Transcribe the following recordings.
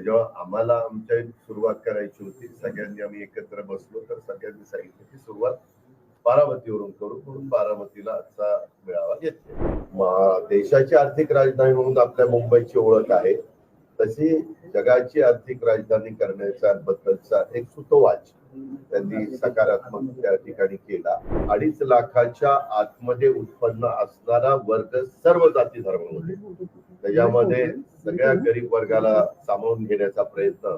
जेव्हा आम्हाला आमच्या सुरुवात करायची होती सगळ्यांनी आम्ही एकत्र बसलो तर सगळ्यांनी सांगितलं की सुरुवात बारामतीवरून करू म्हणून बारामतीला आजचा मेळावा घेतला देशाची आर्थिक राजधानी म्हणून आपल्या मुंबईची ओळख आहे तशी जगाची आर्थिक राजधानी करण्याच्या बद्दलचा एक सुतोवाच त्यांनी सकारात्मक त्या ठिकाणी केला. अडीच लाखाच्या आतमध्ये उत्पन्न असणारा वर्ग सर्व जाती धर्मामध्ये. त्याच्यामध्ये सगळ्या गरीब वर्गाला सामावून घेण्याचा प्रयत्न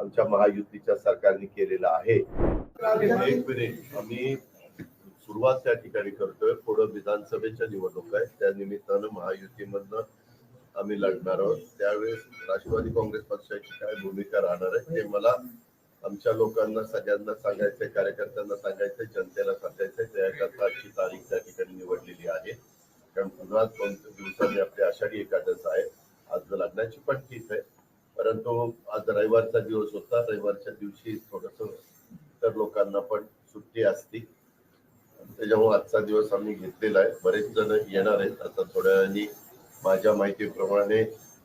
आमच्या महायुतीच्या सरकारने केलेला आहे. एक मिनिट आम्ही सुरुवात त्या ठिकाणी करतोय. पुढं विधानसभेच्या निवडणूक आहेत. त्या निमित्तानं महायुतीमधनं आम्ही लढणार आहोत. त्यावेळेस राष्ट्रवादी काँग्रेस पक्षाची काय भूमिका राहणार आहे ते मला आमच्या लोकांना सगळ्यांना सांगायचंय कार्यकर्त्यांना सांगायचंय जनतेला सांगायचंय. त्याकरता आजची तारीख त्या ठिकाणी निवडलेली आहे. कारण पुन्हा दोन दिवसांनी आपली आषाढी एकादश आहे. आज लग्नाची पण ठीक आहे. परंतु आज रविवारचा दिवस होता. रविवारच्या दिवशी थोडस इतर लोकांना पण सुट्टी असती. त्याच्यामुळे आजचा दिवस आम्ही घेतलेला आहे. बरेच जण येणार आहेत. आता थोड्या वेळाने माझ्या माहितीप्रमाणे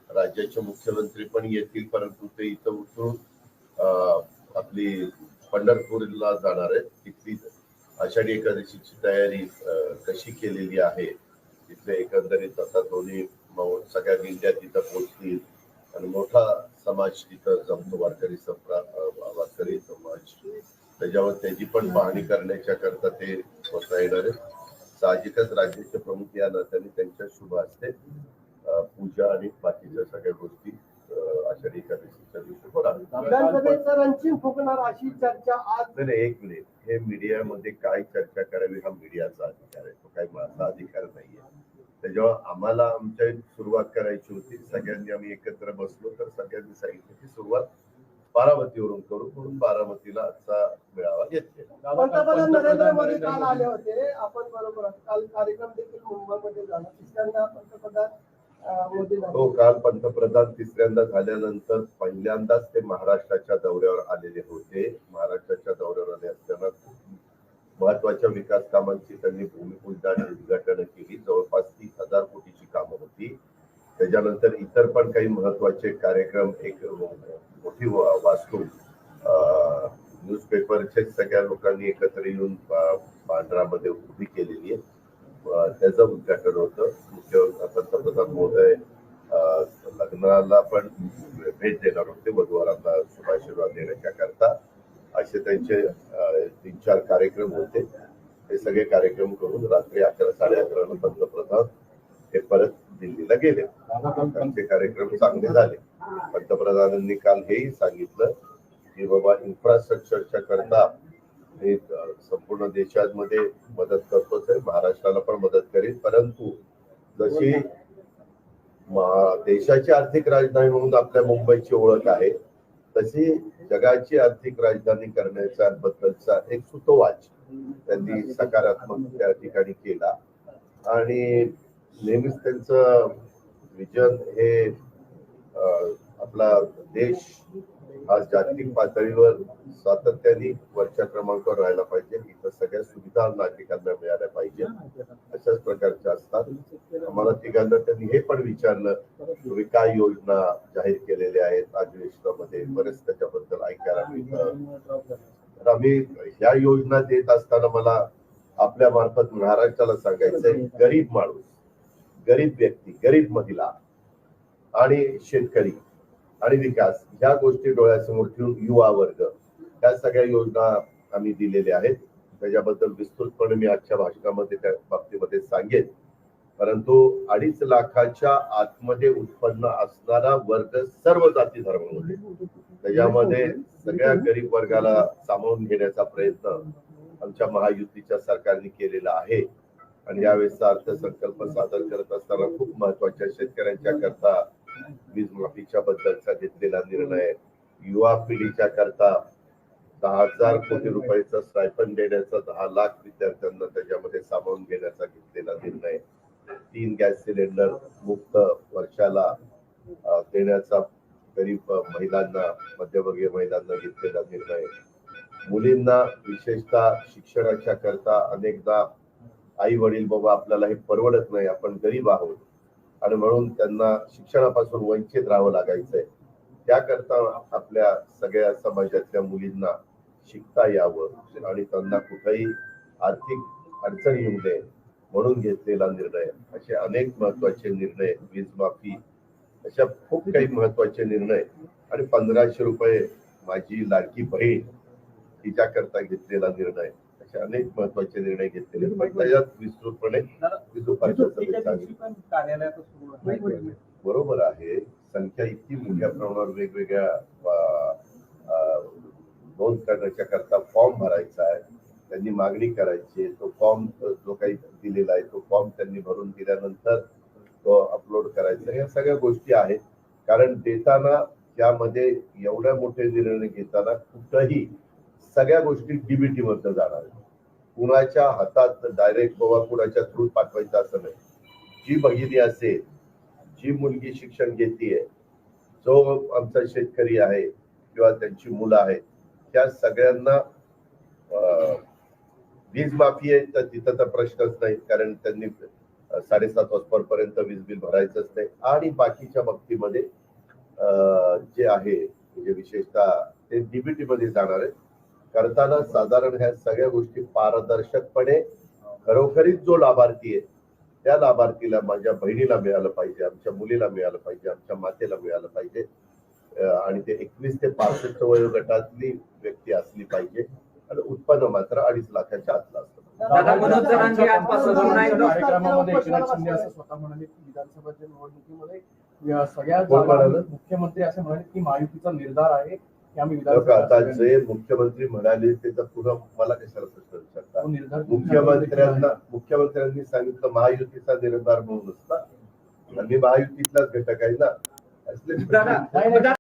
राज्याचे मुख्यमंत्री पण येतील. परंतु ते इथं उठून आपली पंढरपूरला जाणार आहेत. तिथली आषाढी एकादशीची तयारी कशी केलेली आहे? तिथले एकंदरीत आता दोन्ही सगळ्या दिंड्या तिथं पोहोचतील आणि मोठा समाज तिथं जमतो वारकरी वारकरी समाज. त्याच्यावर त्याची पण पाहणी करण्याच्या करता ते स्वतः येणार साहजिकच राज्याचे प्रमुख या नात्याने त्यांच्या शुभ असते पूजा आणि बाकीच्या सगळ्या गोष्टी आषाढी एकादशीच्या दिवशी होणार अशी चर्चा आज एक मिनिट. हे मीडियामध्ये काय चर्चा करावी हा मीडियाचा अधिकार आहे. तो काही माझा अधिकार नाहीये. त्याच्यावर आम्हाला आमच्या सुरुवात करायची होती. सगळ्यांनी आम्ही एकत्र बसलो तर सगळ्यांनी सांगितलं की सुरुवात बारामतीवरून करू म्हणून बारामतीला आजचा मेळावा घेतलेला पंतप्रधान नरेंद्र मोदी काल आले होते. आपण बरोबर. काल कार्यक्रम देखील मुंबईमध्ये झाला. तिसऱ्यांदा पंतप्रधान मोदी. हो काल पंतप्रधान तिसऱ्यांदा झाल्यानंतर पहिल्यांदाच ते महाराष्ट्राच्या दौऱ्यावर आलेले होते. महाराष्ट्राच्या दौऱ्यावर आले असताना महत्त्वाच्या विकास कामांची त्यांनी भूमिपूजन आणि उद्घाटन केली. जवळपास तीस हजार कोटीची कामं होती त्याच्यानंतर इतर पण काही महत्त्वाचे कार्यक्रम एक मोठी वा- वास्तू न्यूजपेपरचे सगळ्या लोकांनी एकत्र येऊन पांढरामध्ये उभी केलेली आहे. त्याचं उद्घाटन होतं. मुख्य पंतप्रधान महोदय लग्नाला पण भेट देणार होते. वधूवरांना शुभाशीर्वाद देण्याच्या करता असे त्यांचे तीन चार कार्यक्रम होते. हे सगळे कार्यक्रम करून रात्री अकरा साडे अकराला पंतप्रधान हे परत दिल्लीला गेले. त्यांचे कार्यक्रम चांगले झाले. पंतप्रधानांनी काल हेही सांगितलं की बाबा इन्फ्रास्ट्रक्चरच्या करता मी संपूर्ण देशामध्ये मदत करतोच आहे. महाराष्ट्राला पण मदत करेन. परंतु जशी देशाची आर्थिक राजधानी म्हणून आपल्या मुंबईची ओळख आहे तशी जगाची आर्थिक राजधानी करण्याच्या बद्दलचा एक सुतोवाच त्यांनी सकारात्मक त्या ठिकाणी केला. आणि नेहमीच त्यांचं विजन हे आपला देश आज जागतिक पातळीवर सातत्याने वरच्या क्रमांकावर राहायला पाहिजे. इथं सगळ्या सुविधा नागरिकांना मिळाल्या पाहिजे. अशाच प्रकारच्या असतात. आम्हाला तिघांना त्यांनी हे पण विचारलं तुम्ही काय योजना जाहीर केलेल्या आहेत? अधिवेशनामध्ये बरेच त्याच्याबद्दल ऐकायला मिळतं. तर आम्ही ह्या योजना देत असताना मला आपल्या मार्फत महाराष्ट्राला सांगायचंय गरीब माणूस. गरीब व्यक्ती गरीब महिला आणि शेतकरी आणि विकास ह्या गोष्टी डोळ्यासमोर ठेवून युवा वर्ग या सगळ्या योजना आम्ही दिलेल्या आहेत. त्याच्याबद्दल विस्तृतपणे मी आजच्या भाषणामध्ये त्या बाबतीमध्ये सांगेन. परंतु अडीच लाखाच्या आतमध्ये उत्पन्न असणारा वर्ग सर्व जाती धर्मामध्ये. त्याच्यामध्ये सगळ्या गरीब वर्गाला सामावून घेण्याचा प्रयत्न आमच्या महायुतीच्या सरकारने केलेला आहे. आणि यावेळेसचा अर्थसंकल्प सादर करत असताना खूप महत्त्वाच्या शेतकऱ्यांच्या करता वीज माफीच्या बद्दलचा घेतलेला निर्णय. युवा पिढीच्या करता दहा हजार कोटी रुपयाचा स्टायफन देण्याचा दहा लाख विद्यार्थ्यांना त्याच्यामध्ये सामावून घेण्याचा घेतलेला निर्णय. तीन गॅस सिलेंडर मुक्त वर्षाला देण्याचा गरीब महिलांना मध्यमवर्गीय महिलांना घेतलेला निर्णय. मुलींना विशेषतः शिक्षणाच्या करता अनेकदा आई वडील बाबा आपल्याला हे परवडत नाही आपण गरीब आहोत. आणि म्हणून त्यांना शिक्षणापासून वंचित राहावं लागायचंय. त्याकरता आपल्या सगळ्या समाजातल्या मुलींना शिकता यावं आणि त्यांना कुठेही आर्थिक अडचण येऊ नये म्हणून घेतलेला निर्णय. असे अनेक महत्त्वाचे निर्णय वीज माफी अशा खूप काही महत्त्वाचे निर्णय. आणि पंधराशे रुपये माझी लाडकी बहीण तिच्याकरता घेतलेला निर्णय. असे अनेक महत्त्वाचे निर्णय घेतलेले त्याच्यात विस्तृतपणे. बरोबर आहे. संख्या इतकी मोठ्या प्रमाणावर वेगवेगळ्या नोंद करण्याच्या करता फॉर्म भरायचा आहे. त्यांनी मागणी करायची. तो फॉर्म जो काही दिलेला आहे तो फॉर्म त्यांनी भरून दिल्यानंतर तो अपलोड करायचा या सगळ्या गोष्टी आहेत. कारण देताना त्यामध्ये एवढ्या मोठे निर्णय घेताना कुठंही सगळ्या गोष्टी डीबीटी मध्ये जाणार आहेत. कुणाच्या हातात डायरेक्ट बाबा कुणाच्या थ्रू पाठवायचं असं नाही. जी भगिनी असेल जी मुलगी शिक्षण घेतीये जो आमचा शेतकरी आहे किंवा त्यांची मुलं आहेत त्या सगळ्यांना अं, वीज माफी आहे तर तिथं तर प्रश्नच नाही कारण त्यांनी साडेसात वाजपर्यंत वीज बिल भरायचंच नाही. आणि बाकीच्या बाबतीमध्ये अं, जे आहे म्हणजे विशेषतः ते डीबीटी मध्ये जाणार आहे करताना साधारण ह्या सगळ्या गोष्टी पारदर्शकपणे खरोखरीच जो लाभार्थी आहे त्या लाभार्थीला माझ्या बहिणीला मिळालं पाहिजे आमच्या मुलीला मिळालं पाहिजे आमच्या मातेला मिळालं पाहिजे आणि ते एकवीस ते पासष्ट वयोगटातली व्यक्ती असली पाहिजे आणि उत्पन्न मात्र अडीच लाखाच्या आतलं असलं पाहिजे. दादा, मनोज जरांगे आजपासून नाही, कार्यक्रमामध्ये उपोषणाला एकनाथ शिंदे असं बसले. स्वतः म्हणाले की विधानसभेच्या निवडणुकीमध्ये सगळ्या? मुख्यमंत्री असे म्हणाले की महायुतीचा निर्धार आहे आता जे मुख्यमंत्री म्हणाले ते तर पुन्हा मला कशाला प्रश्न विचारता? निर्धार मुख्यमंत्र्यांना मुख्यमंत्र्यांनी सांगितलं महायुतीचा निर्धार म्हणून असता. आणि मी महायुतीतलाच घटक आहे ना?